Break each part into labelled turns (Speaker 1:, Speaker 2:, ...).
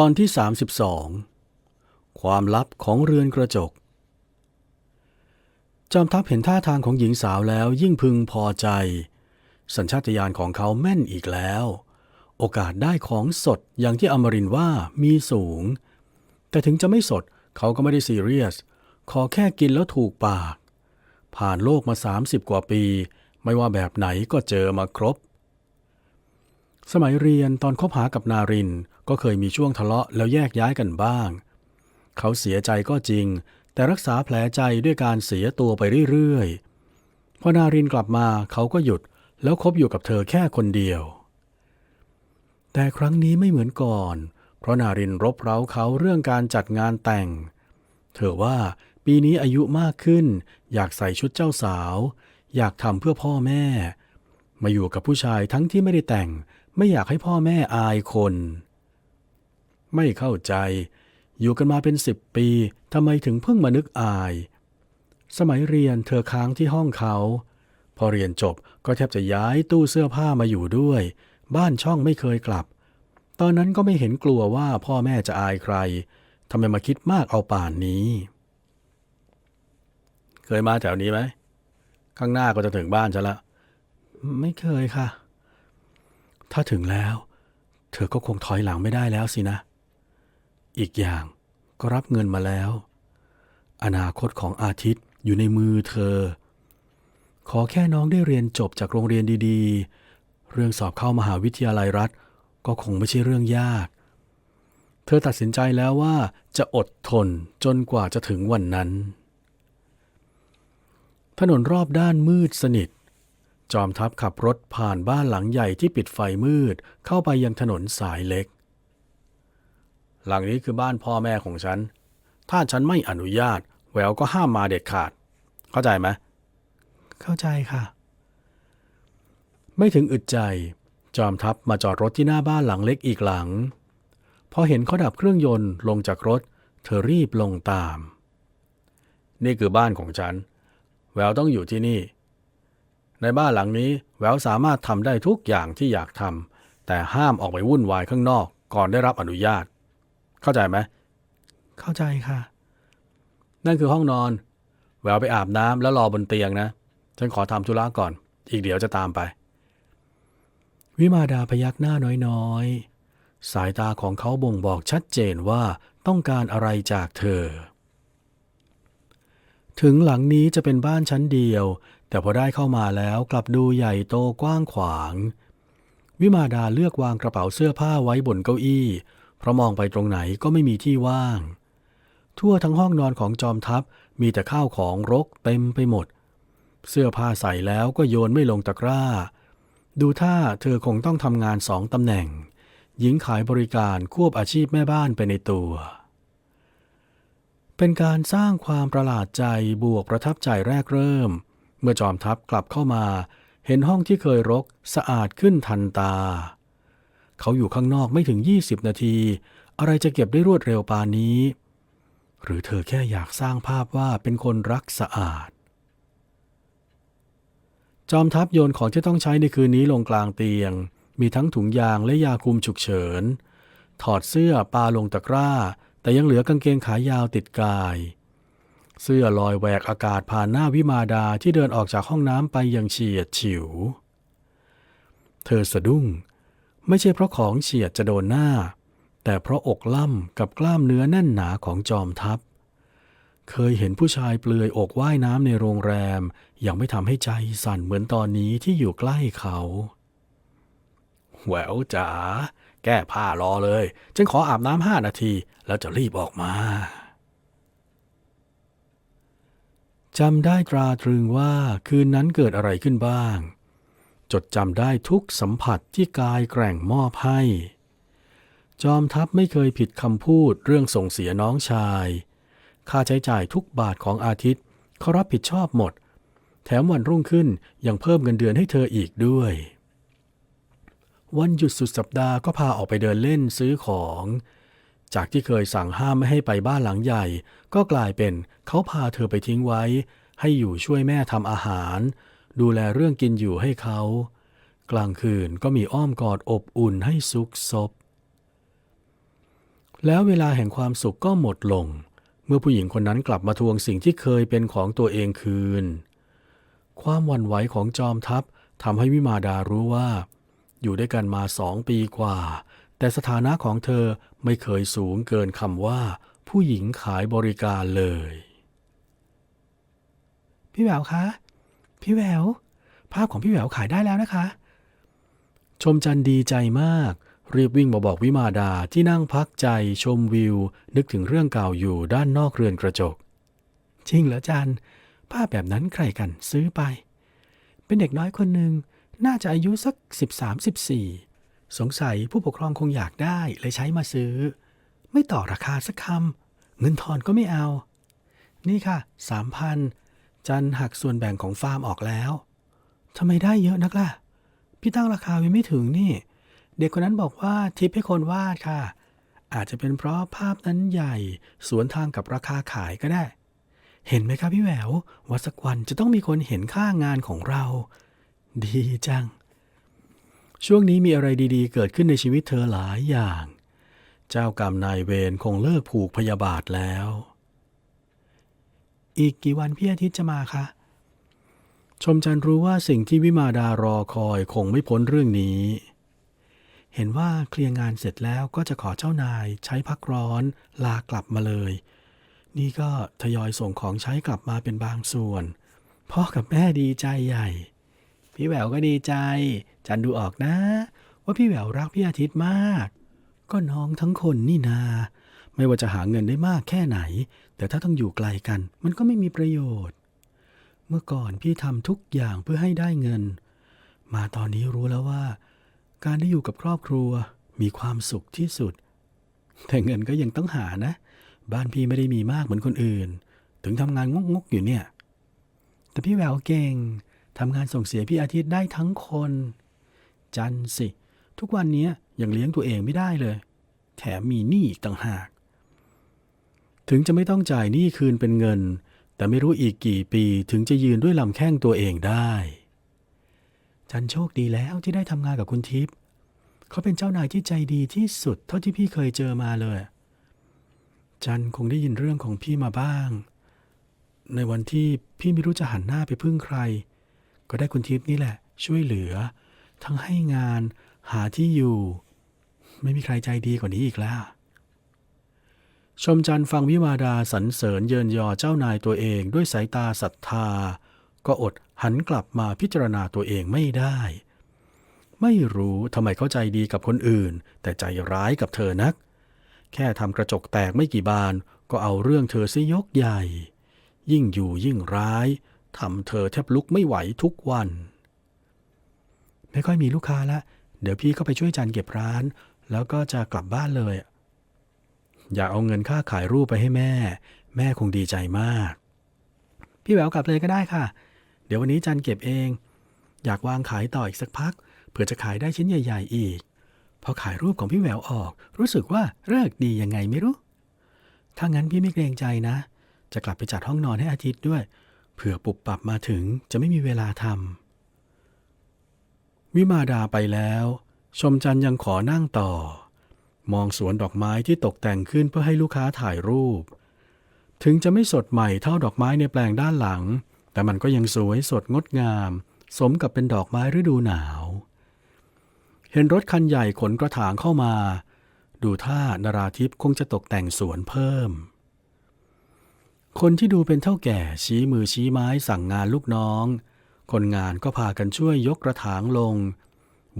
Speaker 1: ตอนที่ 32 ความลับของเรือนกระจก จอมทัพเห็นท่าทางของหญิงสาวแล้วยิ่งพึงพอใจ สัญชาตญาณของเขาแม่นอีกแล้ว โอกาสได้ของสดอย่างที่อมรินว่ามีสูง แต่ถึงจะไม่สดเขาก็ไม่ได้ซีเรียส ขอแค่กินแล้วถูกปาก ผ่านโลกมา 30 กว่าปี ไม่ว่าแบบไหนก็เจอมาครบ สมัยเรียนตอนคบหากับนารินก็เคยมีช่วงทะเลาะแล้วแยกย้ายกันบ้าง เขาเสียใจก็จริง แต่รักษาแผลใจด้วยการเสียตัวไปเรื่อยๆ พอนารินกลับมาเขาก็หยุดแล้วคบอยู่กับเธอแค่คนเดียว แต่ครั้งนี้ไม่เหมือนก่อน เพราะนารินรบเร้าเขาเรื่องการจัดงานแต่ง เธอว่าปีนี้อายุมากขึ้น อยากใส่ชุดเจ้าสาว อยากทำเพื่อพ่อแม่ มาอยู่กับผู้ชายทั้งที่ไม่ได้แต่ง ไม่อยากให้พ่อแม่อายคน ไม่เข้าใจ อยู่กันมาเป็นสิบปีทำไมถึงเพิ่งมานึกอาย สมัยเรียนเธอค้างที่ห้องเขา พอเรียนจบก็แทบจะย้ายตู้เสื้อผ้ามาอยู่ด้วย บ้านช่องไม่เคยกลับ ตอนนั้นก็ไม่เห็นกลัวว่าพ่อแม่จะอายใครทำไมมาคิดมากเอาป่านนี้ เคยมาแถวนี้ไหมข้างหน้าก็จะถึงบ้านฉันละ ไม่เคยค่ะ ถ้าถึงแล้ว เธอก็คงถอยหลังไม่ได้แล้วสินะ อีกอย่างก็รับเงินมาแล้ว อนาคตของอาทิตย์อยู่ในมือเธอ ขอแค่น้องได้เรียนจบจากโรงเรียนดีๆ เรื่องสอบเข้ามหาวิทยาลัยรัฐ ก็คงไม่ใช่เรื่องยาก เธอตัดสินใจแล้วว่าจะอดทนจนกว่าจะถึงวันนั้น ถนนรอบด้านมืดสนิท จอมทัพขับรถผ่านบ้านหลังใหญ่ที่ปิดไฟมืดเข้าไปยังถนนสายเล็ก หลังนี้คือบ้านพ่อแม่ของฉัน ถ้าฉันไม่อนุญาต แววก็ห้ามมาเด็ดขาด เข้าใจไหมเข้าใจค่ะ ไม่ถึงอึดใจ จอมทัพมาจอดรถที่หน้าบ้านหลังเล็กอีกหลัง พอเห็นเขาดับเครื่องยนต์ลงจากรถ เธอรีบลงตาม นี่คือบ้านของฉัน แววต้องอยู่ที่นี่ ในบ้านหลังนี้แววสามารถทำได้ทุกอย่างที่อยากทำแต่ห้ามออกไปวุ่นวายข้างนอก ก่อนได้รับอนุญาต เข้าใจไหมเข้าใจค่ะ นั่นคือห้องนอน แววไปอาบน้ำแล้วรอบนเตียงนะ ฉันขอทำธุระก่อน อีกเดี๋ยวจะตามไป วิมาดาพยักหน้าน้อยๆ สายตาของเขาบ่งบอกชัดเจนว่าต้องการอะไรจากเธอ ถึงหลังนี้จะเป็นบ้านชั้นเดียว แต่พอได้เข้ามาแล้วกลับดูใหญ่โตกว้างขวาง วิมาดาเลือกวางกระเป๋าเสื้อผ้าไว้บนเก้าอี้ เพราะมองไปตรงไหนก็ไม่มีที่ว่าง ทั่วทั้งห้องนอนของจอมทัพมีแต่ข้าวของรกเต็มไปหมด เสื้อผ้าใส่แล้วก็โยนไม่ลงตะกร้า ดูท่าเธอคงต้องทำงานสองตำแหน่ง หญิงขายบริการควบอาชีพแม่บ้านไปในตัวเป็นการสร้างความประหลาดใจบวกประทับใจแรกเริ่ม เมื่อจอมทัพกลับเข้ามา เห็นห้องที่เคยรกสะอาดขึ้นทันตา เขาอยู่ข้างนอกไม่ถึง 20 นาที อะไรจะเก็บได้รวดเร็วปานนี้ หรือเธอแค่อยากสร้างภาพว่าเป็นคนรักสะอาด จอมทัพโยนของที่ต้องใช้ในคืนนี้ลงกลางเตียง มีทั้งถุงยางและยาคุมฉุกเฉิน ถอดเสื้อปาลงตะกร้า แต่ยังเหลือกางเกงขายาวติดกาย เสื้อลอยแหวกอากาศผ่านหน้าวิมาดาที่เดินออกจากห้องน้ำไปอย่างเฉียดฉิว เธอสะดุ้ง ไม่ใช่เพราะของเฉียดจะโดนหน้า แต่เพราะอกล่ำกับกล้ามเนื้อแน่นหนาของจอมทัพ เคยเห็นผู้ชายเปลือยอกว่ายน้ำในโรงแรม ยังไม่ทำให้ใจสั่นเหมือนตอนนี้ที่อยู่ใกล้เขาแหววจ๋าแก้ผ้ารอเลย ฉันขออาบน้ำห้านาที แล้วจะรีบออกมา จำได้ตราตรึงว่าคืนนั้นเกิดอะไรขึ้นบ้าง จดจำได้ทุกสัมผัสที่กายแกร่งมอบให้ จอมทัพไม่เคยผิดคำพูดเรื่องส่งเสียน้องชาย ค่าใช้จ่ายทุกบาทของอาทิตย์เขารับผิดชอบหมด แถมวันรุ่งขึ้นยังเพิ่มเงินเดือนให้เธออีกด้วย วันหยุดสุดสัปดาห์ก็พาออกไปเดินเล่นซื้อของ จากที่เคยสั่งห้ามไม่ให้ไปบ้านหลังใหญ่ ก็กลายเป็นเขาพาเธอไปทิ้งไว้ ให้อยู่ช่วยแม่ทำอาหาร ดูแลเรื่องกินอยู่ให้เขา กลางคืนก็มีอ้อมกอดอบอุ่นให้ซุกซบ แล้วเวลาแห่งความสุขก็หมดลง เมื่อผู้หญิงคนนั้นกลับมาทวงสิ่งที่เคยเป็นของตัวเองคืน ความวันไหวของจอมทัพทำให้วิมาดารู้ว่า อยู่ด้วยกันมาสองปีกว่า แต่สถานะของเธอไม่เคยสูงเกินคำว่า ผู้หญิงขายบริการเลย พี่แหววคะ พี่แหวว ภาพของพี่แหววขายได้แล้วนะคะ ชมจันดีใจมาก รีบวิ่งมาบอกวิมาดาที่นั่งพักใจชมวิว นึกถึงเรื่องเก่าอยู่ด้านนอกเรือนกระจก จริงเหรอจันภาพแบบนั้นใครกันซื้อไป เป็นเด็กน้อยคนหนึ่งน่าจะอายุสัก 13 14 สงสัยผู้ปกครองคงอยากได้เลยใช้มาซื้อ ไม่ต่อราคาสักคำเงินทอนก็ไม่เอา นี่ค่ะ3,000จันหักส่วนแบ่งของฟาร์มออกแล้วทำไมได้เยอะนักล่ะ พี่ตั้งราคาไว้ไม่ถึงนี่ เด็กคนนั้นบอกว่าทิปให้คนวาดค่ะ อาจจะเป็นเพราะภาพนั้นใหญ่ สวนทางกับราคาขายก็ได้ เห็นไหมครับพี่แหววว่าสักวันจะต้องมีคนเห็นค่างานของเรา ดีจัง ช่วงนี้มีอะไรดีๆ เกิดขึ้นในชีวิตเธอหลายอย่าง เจ้ากรรมนายเวรคงเลิกผูกพยาบาทแล้ว อีกกี่วันพี่อาทิตย์จะมาคะ ชมจันทร์รู้ว่าสิ่งที่วิมาดารอคอยคงไม่พ้นเรื่องนี้ เห็นว่าเคลียร์งานเสร็จแล้วก็จะขอเจ้านายใช้พักร้อนลากลับมาเลย นี่ก็ทยอยส่งของใช้กลับมาเป็นบางส่วน พ่อกับแม่ดีใจใหญ่ พี่แหววก็ดีใจ จันดูออกนะ ว่าพี่แหววรักพี่อาทิตย์มาก ก็น้องทั้งคนนี่นา ไม่ว่าจะหาเงินได้มากแค่ไหน แต่ถ้าต้องอยู่ไกลกัน มันก็ไม่มีประโยชน์ เมื่อก่อนพี่ทำทุกอย่างเพื่อให้ได้เงิน มาตอนนี้รู้แล้วว่า การได้อยู่กับครอบครัวมีความสุขที่สุด แต่เงินก็ยังต้องหานะ บ้านพี่ไม่ได้มีมากเหมือนคนอื่น ถึงทำงานงกๆอยู่เนี่ย แต่พี่แหววเก่ง ทำงานส่งเสียพี่อาทิตย์ได้ทั้งคน จันสิ ทุกวันนี้ยังเลี้ยงตัวเองไม่ได้เลย แถมมีหนี้อีกต่างหาก ถึงจะไม่ต้องจ่ายหนี้คืนเป็นเงิน แต่ไม่รู้อีกกี่ปีถึงจะยืนด้วยลำแข้งตัวเองได้ จันโชคดีแล้วที่ได้ทำงานกับคุณทิพย์เขาเป็นเจ้านายที่ใจดีที่สุดเท่าที่พี่เคยเจอมาเลย จันคงได้ยินเรื่องของพี่มาบ้าง ในวันที่พี่ไม่รู้จะหันหน้าไปพึ่งใคร ก็ได้คุณทิพย์นี่แหละ ช่วยเหลือ ทั้งให้งานหาที่อยู่ ไม่มีใครใจดีกว่านี้อีกแล้ว ชมจันทร์ฟังวิมาดาสรรเสริญเยินยอเจ้านายตัวเองด้วยสายตาศรัทธา ก็อดหันกลับมาพิจารณาตัวเองไม่ได้ ไม่รู้ทำไมเข้าใจดีกับคนอื่น แต่ใจร้ายกับเธอนัก แค่ทำกระจกแตกไม่กี่บานก็เอาเรื่องเธอซะยกใหญ่ ยิ่งอยู่ยิ่งร้าย ทำเธอแทบลุกไม่ไหวทุกวัน ไม่ค่อยมีลูกค้าละ เดี๋ยวพี่เข้าไปช่วยจันเก็บร้าน แล้วก็จะกลับบ้านเลย อยากเอาเงินค่าขายรูปไปให้แม่ แม่คงดีใจมาก พี่แหววกลับเลยก็ได้ค่ะ เดี๋ยววันนี้จันเก็บเอง อยากวางขายต่ออีกสักพัก เผื่อจะขายได้ชิ้นใหญ่ ๆ อีก พอขายรูปของพี่แหววออก รู้สึกว่าเลิกดียังไงไม่รู้ ถ้างั้นพี่ไม่เกรงใจนะ จะกลับไปจัดห้องนอนให้อาทิตย์ด้วย เผื่อปุบปับมาถึงจะไม่มีเวลาทำวิมาดาไปแล้ว ชมจันยังขอนั่งต่อ มองสวนดอกไม้ที่ตกแต่งขึ้นเพื่อให้ลูกค้าถ่ายรูป ถึงจะไม่สดใหม่เท่าดอกไม้ในแปลงด้านหลัง แต่มันก็ยังสวยสดงดงาม สมกับเป็นดอกไม้ฤดูหนาว เห็นรถคันใหญ่ขนกระถางเข้ามา ดูท่านาราทิพย์คงจะตกแต่งสวนเพิ่ม คนที่ดูเป็นเท่าแก่ชี้มือชี้ไม้สั่งงานลูกน้อง คนงานก็พากันช่วยยกกระถางลง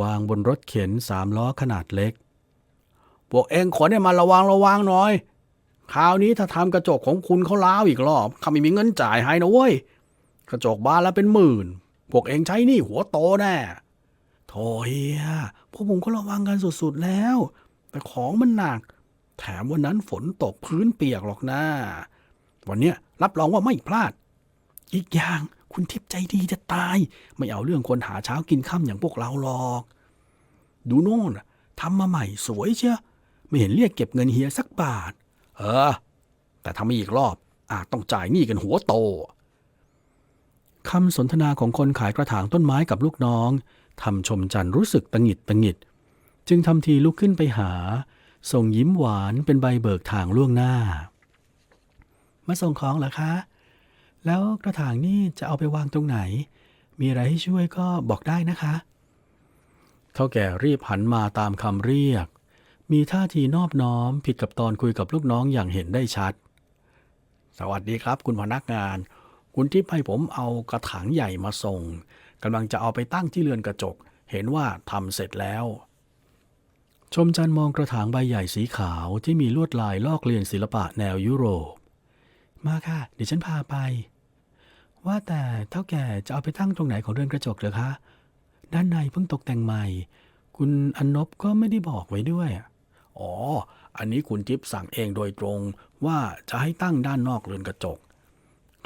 Speaker 1: วางบนรถเข็นสามล้อขนาดเล็กพวกเองขอเนี่ยมาระวังระวังหน่อย คราวนี้ถ้าทำกระจกของคุณเขาล้าวอีกรอบข้าไม่มีเงินจ่ายให้นะเว้ย กระจกบ้านละเป็นหมื่น พวกเองใช้นี่หัวโตแน่โถเฮียพวกผมก็ระวังกันสุดๆแล้ว แต่ของมันหนัก แถมวันนั้นฝนตกพื้นเปียกหรอกนะ วันนี้รับรองว่าไม่พลาด อีกอย่างคุณทิพย์ใจดีจะตาย ไม่เอาเรื่องคนหาเช้ากินค่ำอย่างพวกเราหรอก ดูโน่นทำมาใหม่สวยเชียไม่เห็นเรียกเก็บเงินเฮียสักบาท เออ แต่ทำอีกรอบอาจต้องจ่ายหนี้กันหัวโตคำสนทนาของคนขายกระถางต้นไม้กับลูกน้องทำชมจันทร์รู้สึกตังหิดตังหิด จึงทำทีลุกขึ้นไปหา ส่งยิ้มหวานเป็นใบเบิกทางล่วงหน้า มาส่งของเหรอคะ แล้วกระถางนี่จะเอาไปวางตรงไหน มีอะไรให้ช่วยก็บอกได้นะคะเท่าแก่รีบหันมาตามคำเรียก มีท่าทีนอบน้อมผิดกับตอนคุยกับลูกน้องอย่างเห็นได้ชัด สวัสดีครับ คุณพนักงาน คุณทิพย์ให้ผมเอากระถางใหญ่มาส่งกำลังจะเอาไปตั้งที่เรือนกระจก เห็นว่าทำเสร็จแล้ว ชมจันมองกระถางใบใหญ่สีขาวที่มีลวดลายลอกเลียนศิลปะแนวยุโรป มาค่ะ เดี๋ยวฉันพาไป ว่าแต่เท่าแก่จะเอาไปตั้งตรงไหนของเรือนกระจกเหรอคะ ด้านในเพิ่งตกแต่งใหม่ คุณอนนบก็ไม่ได้บอกไว้ด้วย อ๋อ อันนี้คุณทิพย์สั่งเองโดยตรง ว่าจะให้ตั้งด้านนอกเรือนกระจก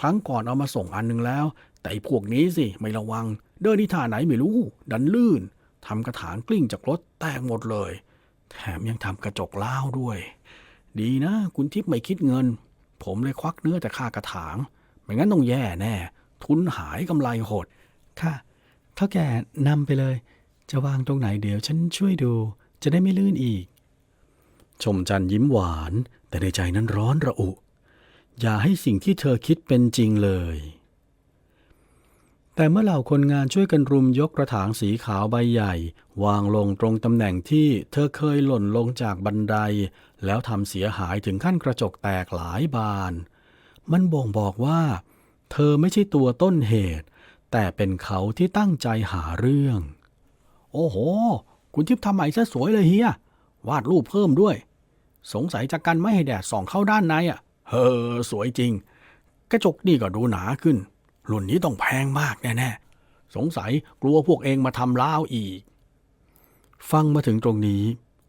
Speaker 1: ครั้งก่อนเอามาส่งอันหนึงแล้ว แต่พวกนี้สิไม่ระวัง เดินที่ท่าไหนไม่รู้ ดันลื่นทำกระถางกลิ้งจากรถแตกหมดเลย แถมยังทำกระจกล้าวด้วย ดีนะ คุณทิพย์ไม่คิดเงิน ผมเลยควักเนื้อแต่ค่ากระถาง ไม่งั้นต้องแย่แน่ ทุนหายกำไรหด ค่ะเท่าแก่นำไปเลย จะวางตรงไหนเดี๋ยวฉันช่วยดู จะได้ไม่ลื่นอีก ชมจันทร์ยิ้มหวาน แต่ในใจนั้นร้อนระอุ อย่าให้สิ่งที่เธอคิดเป็นจริงเลย แต่เมื่อเหล่าคนงานช่วยกันรุมยกกระถางสีขาวใบใหญ่ วางลงตรงตำแหน่งที่เธอเคยหล่นลงจากบันได แล้วทำเสียหายถึงขั้นกระจกแตกหลายบาน มันบ่งบอกว่า เธอไม่ใช่ตัวต้นเหตุ แต่เป็นเขาที่ตั้งใจหาเรื่อง โอ้โห คุณทิพย์ทำใหมซะสวยเลยเฮียวาดรูปเพิ่มด้วย สงสัยจะกันไม่ให้แดดส่องเข้าด้านในอะ เฮ้อสวยจริง กระจกนี่ก็ดูหนาขึ้น รุ่นนี้ต้องแพงมากแน่ๆ สงสัยกลัวพวกเองมาทำล้าวอีก ฟังมาถึงตรงนี้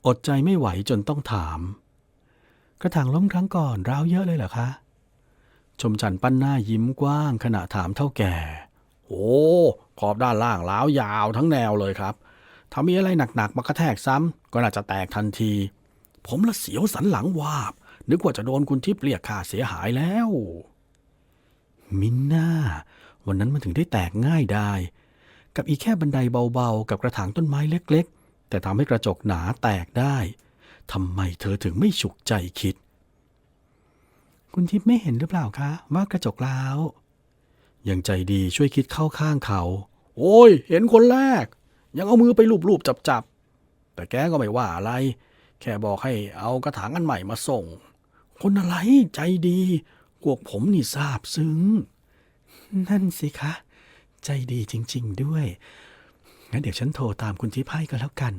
Speaker 1: อดใจไม่ไหวจนต้องถาม กระถางล้มครั้งก่อนร้าวเยอะเลยเหรอคะ ชมจันทร์ปั้นหน้ายิ้มกว้างขณะถามเท่าแก่ โอ้ขอบด้านล่างล้าวยาวทั้งแนวเลยครับถ้ามีอะไรหนักๆมากระแทกซ้ำก็น่าจะแตกทันที ผมละเสียวสันหลังวาบนึกว่าจะโดนคุณทิพย์เรียกค่าเสียหายแล้ว มินน่า วันนั้นมันถึงได้แตกง่ายได้ กับอีแค่บันไดเบาๆ กับกระถางต้นไม้เล็กๆ แต่ทำให้กระจกหนาแตกได้ทำไมเธอถึงไม่ฉุกใจคิด คุณทิพย์ไม่เห็นหรือเปล่าคะ ว่ากระจกล้าวยังใจดีช่วยคิดเข้าข้างเขา โอ้ย เห็นคนแรก ยังเอามือไปลูบๆจับๆแต่แกก็ไม่ว่าอะไร แค่บอกให้เอากระถางอันใหม่มาส่ง คนอะไรใจดี พวกผมนี่ทราบซึ้ง นั่นสิคะ ใจดีจริง ๆ ด้วยงั้นเดี๋ยวฉันโทรตามคุณทิพย์ให้ก็แล้วกัน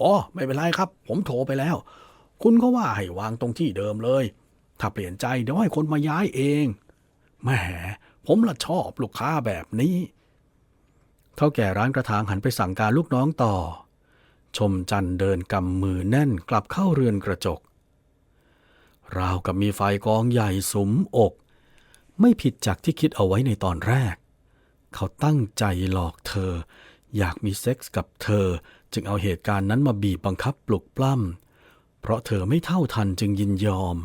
Speaker 1: อ๋อ ไม่เป็นไรครับ ผมโทรไปแล้ว คุณก็ว่าให้วางตรงที่เดิมเลย ถ้าเปลี่ยนใจเดี๋ยวให้คนมาย้ายเองแหมผมละชอบลูกค้าแบบนี้ เท่าแก่ร้านกระถางหันไปสั่งการลูกน้องต่อ ชมจันเดินกำมือแน่นกลับเข้าเรือนกระจก ราวกับมีไฟกองใหญ่สมอก ไม่ผิดจากที่คิดเอาไว้ในตอนแรก เขาตั้งใจหลอกเธอ อยากมีเซ็กส์กับเธอ จึงเอาเหตุการณ์นั้นมาบีบบังคับปลุกปล้ำ เพราะเธอไม่เท่าทันจึงยินยอม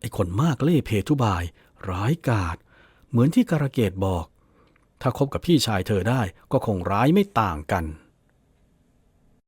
Speaker 1: ไอ้คนมากเล่เพทุบาย ร้ายกาจเหมือนที่การะเกดบอก ถ้าคบกับพี่ชายเธอได้ก็คงร้ายไม่ต่างกัน